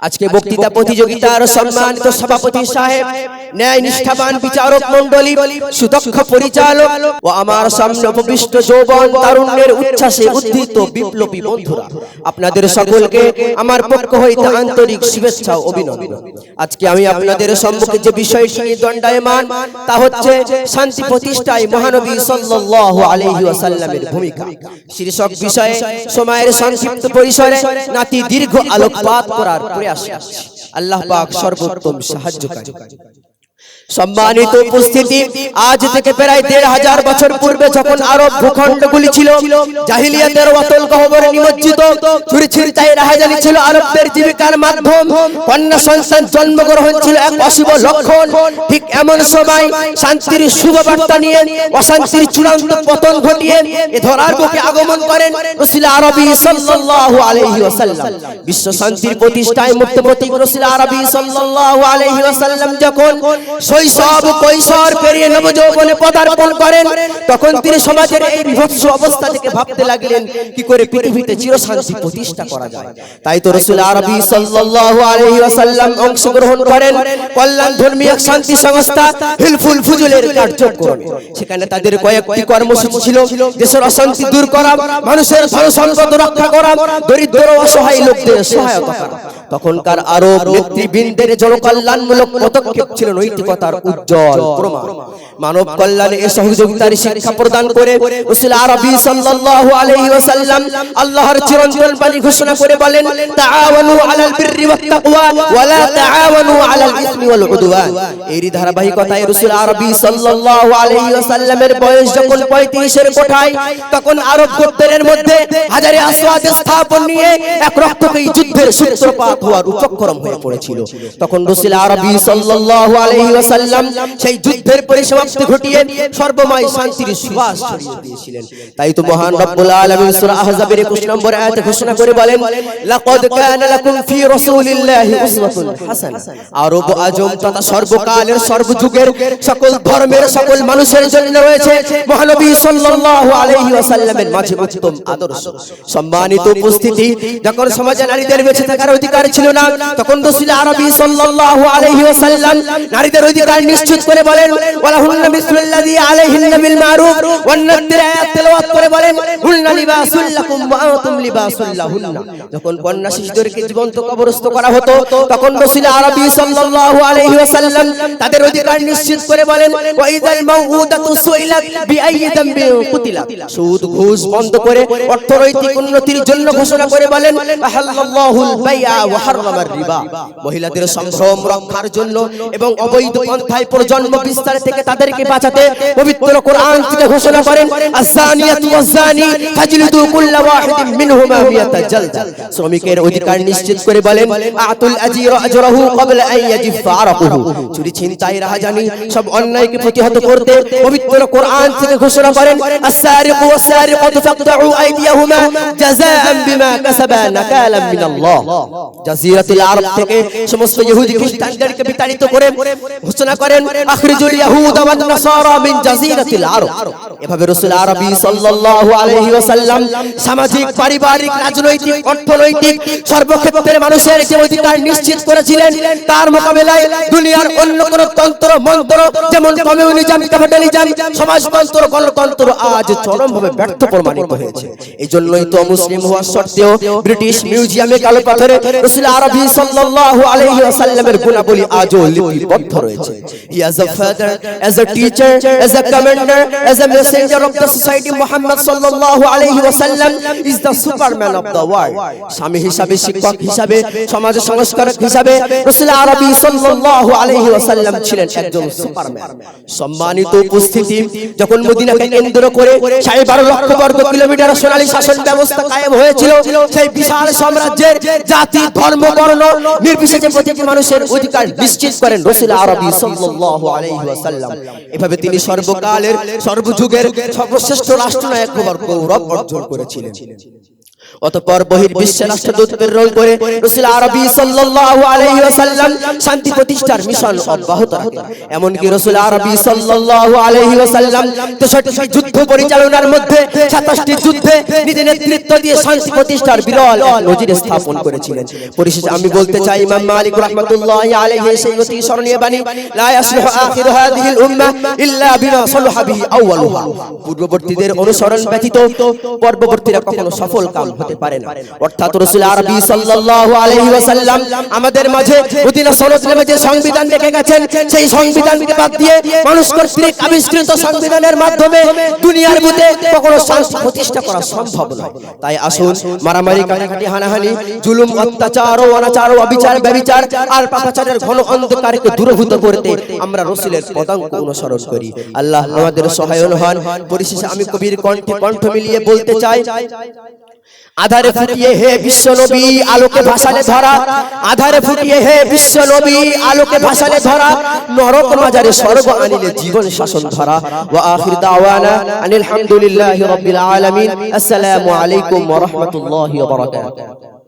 আজকে বক্তৃতা প্রতিযোগিতার সম্মানিত সভাপতি সাহেব ন্যায় নিষ্ঠাবান বিচারক মন্ডলী সুদক্ষ পরিচালক ও আমার সামনে উপবিষ্ট যৌবন তারুণ্যের উচ্ছ্বাসে উদ্ধৃত বিপ্লবী বন্ধুরা। আপনাদের সকলকে আমার পক্ষ হইতে আন্তরিক শুভেচ্ছা ও অভিনন্দন। আজকে আমি আপনাদের সম্মুখে যে বিষয়টি দণ্ডায়মান তা হচ্ছে শান্তি প্রতিষ্ঠায় মহানবী সাল্লাল্লাহু আলাইহি ওয়াসাল্লামের ভূমিকা। শীর্ষক বিষয়ে সময়ের সংক্ষিপ্ত পরিসরে নাতি দীর্ঘ আলোকপাত করার করছি। আল্লাহ পাক সর্বোত্তম সাহায্যকারী। সম্মানিত উপস্থিতি আজ থেকে প্রায় দেড় হাজার বছর পূর্বে যখন আরব ভূখণ্ডগুলি ছিল জাহিলিয়াতের অতল গহবরে নিমজ্জিত রাহাজানি ছিল আরবদের জীবিকার মাধ্যম। কন্যা সন্তান জন্মগ্রহণ ছিল এক অশুভ লক্ষণ। ঠিক এমন সময় শান্তির শুভ বার্তা নিয়ে অশান্তির চূড়ান্ত পতন ঘটিয়ে এ ধরার বুকে আগমন করেন রসুল আরবি সাল্লাল্লাহু আলাইহি ওয়াসাল্লাম। বিশ্ব শান্তির প্রতিষ্ঠায় মুক্ত প্রতীক রসুল আরবি সাল্লাল্লাহু আলাইহি ওয়াসাল্লাম। যখন শৈশব কৈশোর পেরিয়ে নবযৌবনে পদার্পণ করেন। তখন তিনি সমাজের এই বিভৎস অবস্থা থেকে ভাবতে লাগলেন, কি করে পৃথিবীতে চিরশান্তি প্রতিষ্ঠা করা যায়? তাই তো রসুল আরবি সাল্লাল্লাহু আলাইহি ওয়াসাল্লাম অংশগ্রহণ করেন। কল্যাণ ধর্মী এক শান্তি সংস্থা হিলফুল ফুজুলের কার্যক্রম। সেখানে তাদের কয়েকটি কর্মসূচি ছিল। দেশের অশান্তি দূর করা, মানুষের ধন সম্পদ রক্ষা করা, দরিদ্র অসহায় লোকদের সহায়তা করা। তখনকার আরব নেতৃবৃন্দের জনকল্যাণমূলক পদক্ষেপ ছিল নৈতিকতার উজ্জ্বল প্রমাণ। মানব কল্যাণে এ সহযোগিতার শিক্ষা প্রদান করে রাসূল আরবি সাল্লাল্লাহু আলাইহি ওয়াসাল্লাম আল্লাহর চিরন্তন বাণী ঘোষণা করে বলেন তাআওয়ানু আলাল বিররি ওয়াত তাকওয়া ওয়া লা তাআওয়ানু আলাল ইসমি ওয়াল উদওয়ান। এরই ধারাবাহিকতায় রাসূল আরবি সাল্লাল্লাহু আলাইহি ওয়াসাল্লামের বয়স যখন 35 এর কোঠায় তখন আরব গোত্রের মধ্যে হাজারে আসওয়াদ স্থাপন নিয়ে এক রক্তকয়ী যুদ্ধের সূত্রপাত হওয়ার উপক্রম হয়ে পড়েছিল। তখন রাসূল আরবি সাল্লাল্লাহু আলাইহি ওয়াসাল্লাম সেই যুদ্ধের পরিসমাপ্তি ঘটিয়ে সর্বময় শান্তির সুবাস ছড়িয়ে দিয়েছিলেন। তাই তো মহান রব্বুল আলামিন সূরা আহজাবের 21 নম্বর আয়াতে ঘোষণা করে বলেন, লাকাদ কানা লাকুম ফি রাসূলিল্লাহি উসওয়াতুন আরব আজম তথা সর্বকালের সর্বযুগের সকল ধর্মের সকল মানুষের জন্য রয়েছে মহানবী সাল্লাল্লাহু আলাইহি ওয়াসাল্লামের মাঝে উত্তম আদর্শ। সম্মানিত উপস্থিতি, যখন সমাজে নারীদের বেঁচে থাকার অধিকার ছিল না, তখন রাসূল আরবি সাল্লাল্লাহু আলাইহি ওয়াসাল্লাম নারীদের অধিকার নিশ্চিত করে বলেন, ওয়ালাহুন্না মিসলুল্লাযী আলাইহিন্না বিল মারুফ ওয়ান আয়াত তেলাওয়াত করে বলেন হুন্না লিবাসুল লাকুম ওয়া আনতুম লিবাসুল লাহুন্না। যখন কন্যা শিশুদেরকে জীবন্ত কবরস্থ করা হতো, তখন রাসূল আরবি সাল্লাল্লাহু আলাইহি ওয়াসাল্লাম তাদের অধিকার নিশ্চিত করে বলেন ওয়া ইযাল মাউউদাতু সুইলাত বিআইয়ি যামবিন কুতিলাত। সুদ, ঘুষ বন্ধ করে অর্থনৈতিক উন্নতির জন্য ঘোষণা করে বলেন, আহাল্লাল্লাহুল বাইআ ওয়া হারামার রিবা। মহিলাদের সম্ভ্রম রক্ষার জন্য এবং অবৈধ পন্থায় প্রজন্ম বিস্তার থেকে তাদেরকে বাঁচাতে পবিত্র কোরআন থেকে ঘোষণা করেন আযানিয়াতু ওয়াযানি ফাজলিদু কুল্লা ওয়াহিদিন মিনহুমা মিয়াতা জালদা শ্রমিকের অধিকার নিশ্চিত করে বলেন আতুল আজির আজরাহু ক্বাবলা আন ইয়াজিফা আরাকুহু চুরি ছিনতাই রাহাজানি সব অন্যায়কে প্রতিহত করতে পবিত্র কোরআন থেকে ঘোষণা করেন আস-সারিকু ওয়াস-সারিকাতু ফাকতাউ আইদিয়াহুমা জাযাআন বিমা কাসাবা নাকালাম মিনাল্লাহ। জাজিরাতুল আরব থেকে সমস্ত ইহুদি খ্রিস্টানদেরকে বিতাড়িত করে ঘোষণা করেন, আখরিজুল ইয়াহুদ ওয়ান নাসারা মিন জাজিরাতিল আরব। এভাবে রাসূল আরবি সাল্লাল্লাহু আলাইহি ওয়াসাল্লাম সামাজিক, পারিবারিক, রাজনৈতিক, অর্থনৈতিক সর্বক্ষেত্রে মানুষের যে অধিকার নিশ্চিত করেছিলেন, তার মোকাবেলায় দুনিয়ার অন্য কোন তন্ত্র, মন্ত্র, যেমন কমিউনিজম, ক্যাপিটালিজম, সমাজতন্ত্র, গণতন্ত্র আজ চরমভাবে ব্যর্থ প্রমাণিত হয়েছে। এই জন্যই তো মুসলিম হওয়া সত্ত্বেও ব্রিটিশ মিউজিয়ামে কালো পাথরে রাসূল আরবি সাল্লাল্লাহু আলাইহি ওয়াসাল্লামের গুণাবলী আজও লিপিবদ্ধ রয়েছে। He as a father as a teacher as a commander as a messenger of the society Muhammad সাল্লাল্লাহু আলাইহি ওয়াসাল্লাম is the superman of the world স্বামী হিসাবে শিক্ষক হিসাবে সমাজ সংস্কারক হিসাবে রাসূল আরবি সাল্লাল্লাহু আলাইহি ওয়াসাল্লাম ছিলেন একজন সুপারম্যান সম্মানিত উপস্থিতি যখন মদিনাকে কেন্দ্র করে সাড়ে বারো লক্ষ বর্গ কিলোমিটার সোনালী শাসন ব্যবস্থা কায়েম হয়েছিল সেই বিশাল সাম্রাজ্যের জাতি ধর্ম বর্ণ নির্বিশেষে প্রত্যেক মানুষের অধিকার নিশ্চিত করেন রসুল আরবি সাল্লাল্লাহু আলাইহি ওয়াসাল্লাম। এভাবে তিনি সর্বকালের সর্বযুগের সর্বশ্রেষ্ঠ রাষ্ট্রনায়ক হওয়ার গৌরব অর্জন করেছিলেন। অতঃপর বহির বিশ্বের রাষ্ট্রদূত প্রেরণ করে রাসূল আরবি সাল্লাল্লাহু আলাইহি ওয়াসাল্লাম শান্তি প্রতিষ্ঠার মিশন অব্যাহত রাখেন এমনকি রাসূল আরবি সাল্লাল্লাহু আলাইহি ওয়াসাল্লাম 63 যুদ্ধ পরিচালনার মধ্যে 27টি যুদ্ধে নিজের নেতৃত্ব দিয়ে শান্তি প্রতিষ্ঠার বিরল নজির স্থাপন করেছিলেন। পরিশেষে আমি বলতে চাই ইমাম মালিক রাহমাতুল্লাহি আলাইহি সেই অতি স্মরণীয় বাণী লা ইয়াসলিহু আখিরু হাদিহিল উম্মাহ ইল্লা বিমা সালাহা বিহি আউয়ালুহা। পূর্ববর্তীদের অনুসরণ ব্যতীত পরবর্তীরা কখনো সফল কাম হতে পারে না। অর্থাৎ রাসূল আরবি সাল্লাল্লাহু আলাইহি ওয়াসাল্লাম আমাদের মাঝে মদিনা সনদ যে সংবিধান রেখে গেছেন সেই সংবিধানকে বাদ দিয়ে মানুষ কর্তৃক আবিষ্কৃত সংবিধানের মাধ্যমে দুনিয়ার বুকে কখনো শান্তি প্রতিষ্ঠা করা সম্ভব নয়। তাই আসুন মারামারি কাটাকাটি হানাহানি জুলুম অত্যাচার ও অনাচার ও অবিচার ব্যবিচার আর পাপাচারের ঘন অন্ধকারকে দূরভূত করতে আমরা রসুলের পদাঙ্ক অনুসরণ করি। আল্লাহ আমাদের সহায়ন হন। পরিশেষে আমি কবির কণ্ঠে কণ্ঠ মিলিয়ে বলতে চাই আধারে ফুটিয়ে হে বিশ্ব নবী আলোকে ভাসালে ধরা। আধারে ফুটিয়ে হে বিশ্ব নবী আলোকে ভাসালে ধরা। নরক মাজারে স্বর্গ আনিলে জীবন শাসন ধরা। ওয়া আখির দাওয়ানা আনিল হামদুলিল্লাহি রাব্বিল আলামিন। আসসালামু আলাইকুম ওয়া রাহমাতুল্লাহি ওয়া বারাকাতুহু।